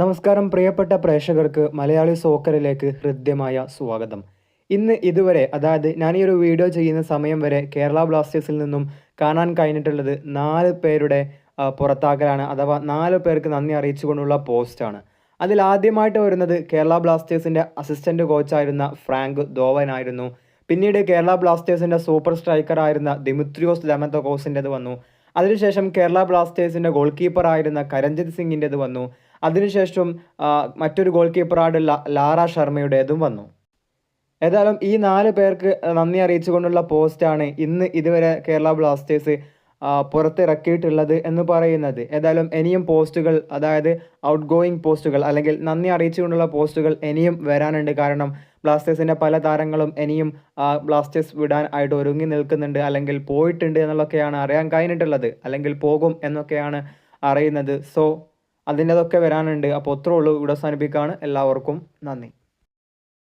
നമസ്കാരം പ്രിയപ്പെട്ട പ്രേക്ഷകർക്ക് മലയാളി സോക്കറിലേക്ക് ഹൃദ്യമായ സ്വാഗതം. ഇന്ന് ഇതുവരെ അതായത് ഞാൻ ഈ ഒരു വീഡിയോ ചെയ്യുന്ന സമയം വരെ കേരള ബ്ലാസ്റ്റേഴ്സിൽ നിന്നും കാണാൻ കഴിഞ്ഞിട്ടുള്ളത് നാല് പേരുടെ പുറത്താക്കലാണ് അഥവാ നാല് പേർക്ക് നന്ദി അറിയിച്ചുകൊണ്ടുള്ള പോസ്റ്റാണ്. അതിൽ ആദ്യമായിട്ട് വരുന്നത് കേരള ബ്ലാസ്റ്റേഴ്സിന്റെ അസിസ്റ്റന്റ് കോച്ചായിരുന്ന ഫ്രാങ്ക് ധോവനായിരുന്നു. പിന്നീട് കേരള ബ്ലാസ്റ്റേഴ്സിന്റെ സൂപ്പർ സ്ട്രൈക്കറായിരുന്ന ദിമിത്രിയോസ് ലമന്തോക്കോസിന്റെത് വന്നു. അതിനുശേഷം കേരള ബ്ലാസ്റ്റേഴ്സിന്റെ ഗോൾ കീപ്പറായിരുന്ന കരഞ്ജിത് സിംഗിന്റെത് വന്നു. അതിനുശേഷം മറ്റൊരു ഗോൾ കീപ്പറാണ് ലാറ ശർമ്മയുടേതും വന്നു. ഏതായാലും ഈ നാല് പേർക്ക് നന്ദി അറിയിച്ചുകൊണ്ടുള്ള പോസ്റ്റാണ് ഇന്ന് ഇതുവരെ കേരള ബ്ലാസ്റ്റേഴ്സ് പുറത്തിറക്കിയിട്ടുള്ളത് എന്ന് പറയുന്നത്. ഏതായാലും ഇനിയും പോസ്റ്റുകൾ അതായത് ഔട്ട് ഗോയിങ് പോസ്റ്റുകൾ അല്ലെങ്കിൽ നന്ദി അറിയിച്ചുകൊണ്ടുള്ള പോസ്റ്റുകൾ ഇനിയും വരാനുണ്ട്. കാരണം ബ്ലാസ്റ്റേഴ്സിന്റെ പല താരങ്ങളും ഇനിയും ബ്ലാസ്റ്റേഴ്സ് വിടാൻ ആയിട്ട് ഒരുങ്ങി നിൽക്കുന്നുണ്ട് അല്ലെങ്കിൽ പോയിട്ടുണ്ട് എന്നുള്ളതൊക്കെയാണ് അറിയാൻ കഴിഞ്ഞിട്ടുള്ളത്. അല്ലെങ്കിൽ പോകും എന്നൊക്കെയാണ് അറിയുന്നത്. സോ അതിന്റെതൊക്കെ വരാനുണ്ട്. അപ്പോൾ അത്രേ ഉള്ളൂ. ഇവിടെ അവസാനിപ്പിക്കുകയാണ്. എല്ലാവർക്കും നന്ദി.